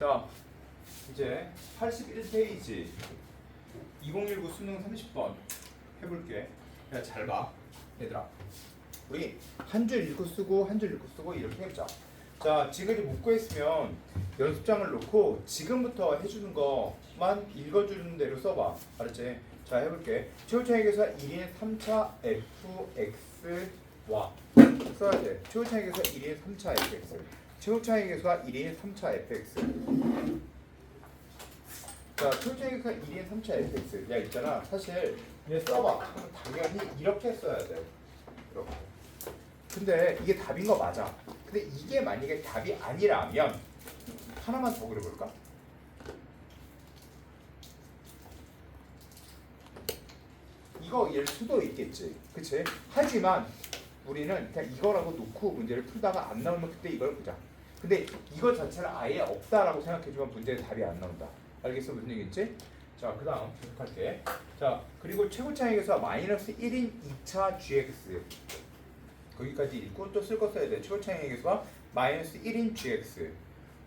자, 이제 81페이지 2019 수능 30번 해볼게. 야, 잘 봐, 얘들아. 우리 한 줄 읽고 쓰고 한 줄 읽고 쓰고 이렇게 해보자. 자, 지금까지 못 구했으면 연습장을 놓고 지금부터 해주는 것만 읽어주는 대로 써봐. 알았지? 자, 해볼게. 최고차익에서 1인 3차 fx 와 써야 돼. 최고차익에서 1인 3차 fx. 최고차익에서 1인 3차 fx. 자, 최고차익에서 1인 3차 fx. 야, 있잖아. 사실 얘 써봐. 당연히 이렇게 써야 돼. 이렇게. 근데 이게 답인 거 맞아. 근데 이게 만약에 답이 아니라면 하나만 더 그려볼까? 이거 일 수도 있겠지. 그치? 하지만 우리는 그냥 이거라고 놓고 문제를 풀다가 안 나오면 그때 이걸 보자. 근데 이거 자체는 아예 없다라고 생각해주면 문제에 답이 안 나온다. 알겠어? 무슨 얘기인지? 자, 그 다음 계속할게. 자, 그리고 최고 차익에서 마이너스 1인 2차 gx. 거기까지 읽고 또 쓸 거 써야 돼. 최고 차익에서 마이너스 1인 gx.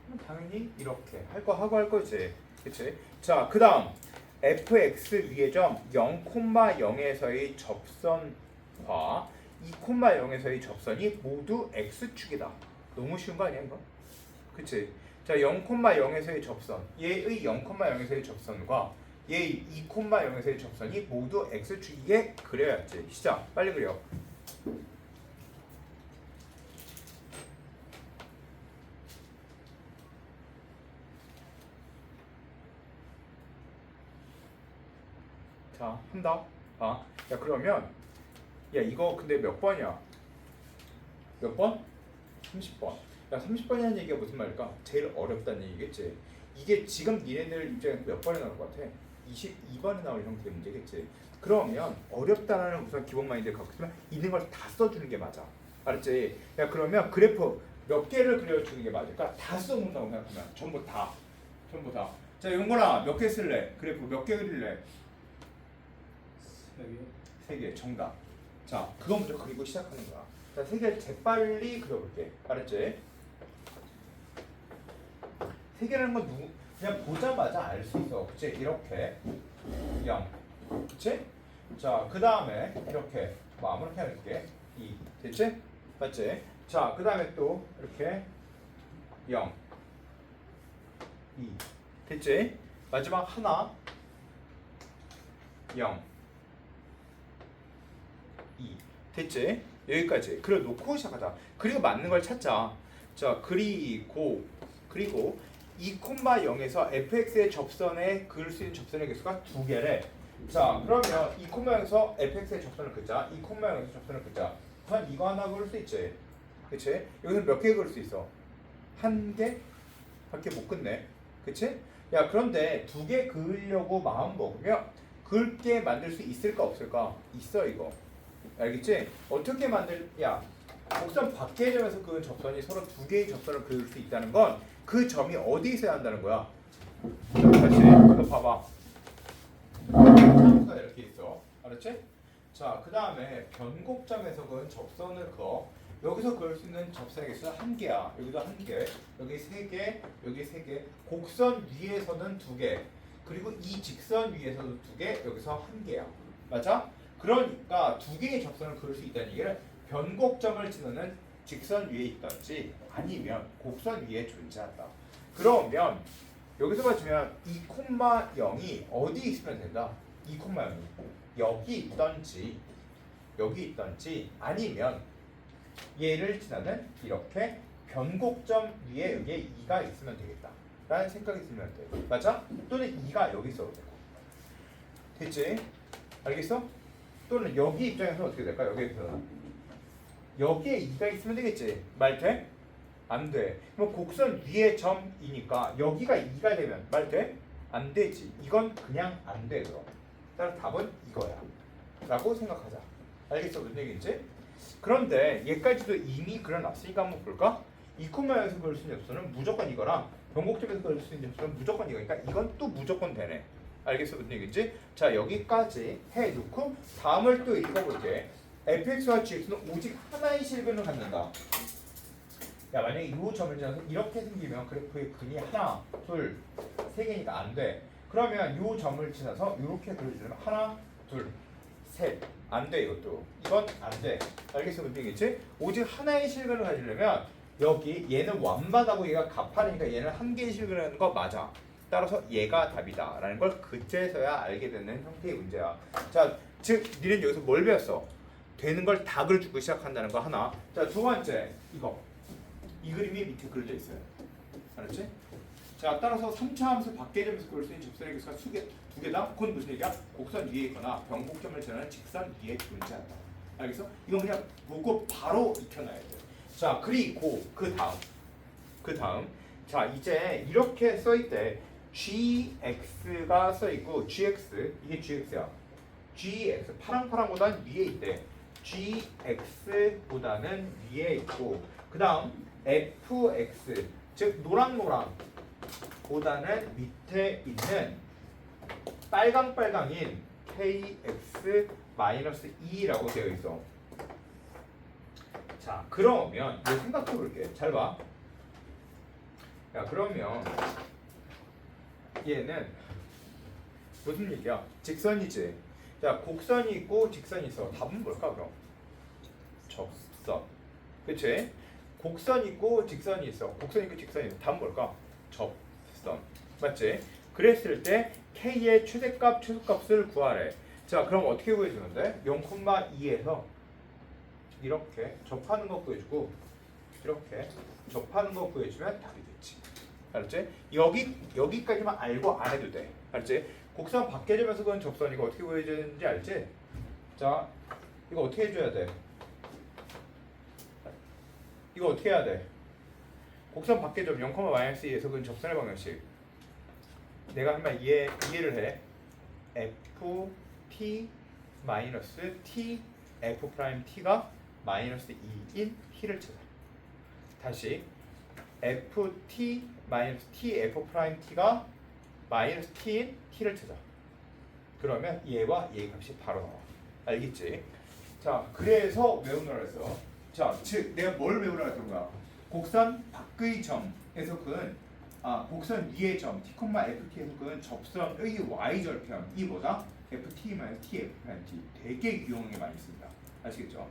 그럼 당연히 이렇게 할 거 하고 할 거지. 그치? 자, 그 다음 fx 위의 점 0,0에서의 접선과 2,0에서의 접선이 모두 x축이다. 너무 쉬운 거 아니야 이거? 그치? 자 0,0에서의 접선 얘의 0,0에서의 접선과 얘의 2,0에서의 접선이 모두 x축이게 그려야지. 시작. 빨리 그려. 자, 한다. 아, 야 그러면 야 이거 근데 몇 번이야? 몇 번? 30번. 야 30번이라는 얘기가 무슨 말일까? 제일 어렵다는 얘기겠지. 이게 지금 니네들 입장에서 몇 번에 나올 것 같아? 22번에 나올 형태의 문제겠지. 그러면 어렵다라는 우선 기본 마인드를 갖고 있으면 있는 걸 다 써주는 게 맞아. 알았지? 야 그러면 그래프 몇 개를 그려주는 게 맞을까? 다 써본다고 생각하면 전부 다. 전부 다. 자 용건아 몇 개 쓸래? 그래프 몇 개 그릴래? 세 개. 세 개 정답. 자, 그거 먼저 그리고 시작하는 거야. 자, 세 개를 재빨리 그려볼게. 알았지? 세 개라는 건 누구 그냥 보자마자 알 수 있어. 그치? 이렇게 0. 그치? 자, 그 다음에 이렇게 뭐 아무렇게 할게. 2. 됐지? 맞지? 자, 그 다음에 또 이렇게 0. 2. 됐지? 마지막 하나 0. 2 됐지? 여기까지 그래 놓고 시작하자 그리고 맞는 걸 찾자 자 그리고 그리고 2,0에서 fx의 접선에 그을 수 있는 접선의 개수가 두 개래 자 그러면 2,0에서 fx의 접선을 긋자 2,0에서 접선을 긋자 우선 이거 하나 그을 수 있지 그치? 여기서 몇 개 그을 수 있어? 한 개? 밖에 못 긋네 그치? 야 그런데 두 개 그으려고 마음 먹으면 긁게 만들 수 있을까 없을까? 있어 이거 알겠지? 어떻게 만들 야 곡선 밖의 점에서 그은 접선이 서로 두 개의 접선을 그을 수 있다는 건 그 점이 어디 있어야 한다는 거야? 자, 다시 이거 봐봐. 점수가 이렇게 있어. 알았지? 자, 그 다음에 변곡점에서 그은 접선을 그어. 여기서 그을 수 있는 접선의 개수는 한 개야. 여기도 한 개, 여기 세 개, 여기 세 개. 곡선 위에서는 두 개. 그리고 이 직선 위에서도 두 개, 여기서 한 개야. 맞아? 그러니까 두 개의 접선을 그을 수 있다는 얘기는 변곡점을 지나는 직선 위에 있던지 아니면 곡선 위에 존재한다. 그러면 여기서 봐주면 2,0이 어디 있으면 된다? 2,0이 여기 있던지 여기 있던지 아니면 얘를 지나는 이렇게 변곡점 위에 여기에 2가 있으면 되겠다. 라는 생각이 들면 돼. 맞아? 또는 2가 여기 있어도 되고. 됐지? 알겠어? 또는 여기 입장에서 어떻게 될까? 여기에서 여기에 2가 있으면 되겠지. 말 돼? 안 돼. 그럼 곡선 위에 점이니까 여기가 2가 되면 말 돼? 안 되지. 이건 그냥 안 돼. 그럼. 따라서 답은 이거야. 라고 생각하자. 알겠어? 무슨 얘기인지? 그런데 얘까지도 이미 그려놨으니까 한번 볼까? 이 코마에서 그릴 수 있는 접수는 무조건 이거랑 변곡점에서 그릴 수 있는 접수는 무조건 이거니까 이건 또 무조건 되네. 알겠어 무슨 얘기인지? 자 여기까지 해놓고 다음을 또 읽어볼게. fx와 gx는 오직 하나의 실근을 갖는다. 야 만약에 이 점을 지나서 이렇게 생기면 그래프의 근이 하나, 둘, 세 개니까 안 돼. 그러면 이 점을 지나서 이렇게 그려주려면 하나, 둘, 셋. 안 돼 이것도. 이건 안 돼. 알겠어 문제겠지? 오직 하나의 실근을 가지려면 여기 얘는 완만하고 얘가 가파르니까 얘는 한 개의 실근을 하는 거 맞아. 따라서 얘가 답이다라는 걸 그때서야 알게 되는 형태의 문제야. 자, 즉 니는 여기서 뭘 배웠어? 되는 걸 닭을 주고 시작한다는 거 하나. 자, 두 번째 이거. 이 그림이 밑에 그려져 있어요. 알았지? 자, 따라서 3차 함수 밖에 점에서 그릴 수 있는 접선의 개수가 두 개, 두 개다. 그건 무슨 얘기야? 곡선 위에 있거나 변곡점을 지나는 직선 위에 존재한다. 알겠어? 이건 그냥 보고 바로 익혀놔야 돼. 자, 그리고 그 다음, 그 다음. 자, 이제 이렇게 써 있대. Gx가 써 있고 gx 이게 gx야. gx 파랑파랑보다는 위에 있대. gx보다는 위에 있고 그 다음 fx 즉 노랑노랑 보다는 밑에 있는 빨강빨강인 kx 마이너스 2라고 되어 있어. 자 그러면 이거 생각해 볼게. 잘 봐. 야 그러면 얘는 무슨 얘기야? 직선이지. 자 곡선이 있고 직선이 있어. 답은 뭘까 그럼? 접선. 그치? 곡선 있고 직선이 있어. 곡선 있고 직선이 있어. 답은 뭘까? 접선. 맞지? 그랬을 때 k의 최대값, 최소값을 구하래. 자, 그럼 어떻게 구해주는데? 0,2에서 이렇게 접하는 거 구해주고 이렇게 접하는 거 구해주면 답이 됐지. 알았지? 여기 여기까지만 알고 안 해도 돼. 알았지? 곡선 밖에 점에서 그건 접선이고 어떻게 구해주는지 알지? 자, 이거 어떻게 해줘야 돼? 이거 어떻게 해야 돼? 곡선 밖에 점 0,-2에서 그건 접선의 방정식. 내가 한번 이해 이해를 해. f t 마이너스 t f 프라임 t가 마이너스 2인 t를 찾아. 다시 f t 마이너스 t f 프라임 t가 마이너스 t인 t를 찾아. 그러면 얘와 얘 값이 바로 나와. 알겠지? 자, 그래서 외우느라 했어. 자, 즉 내가 뭘 외우라 했던 거야? 곡선 밖의 점에서 그은 아, 곡선 위의 점 t, ft에서 그은 접선의 y 절편 이 뭐다? ft t t f t 되게 유용하게 많이 씁니다. 아시겠죠?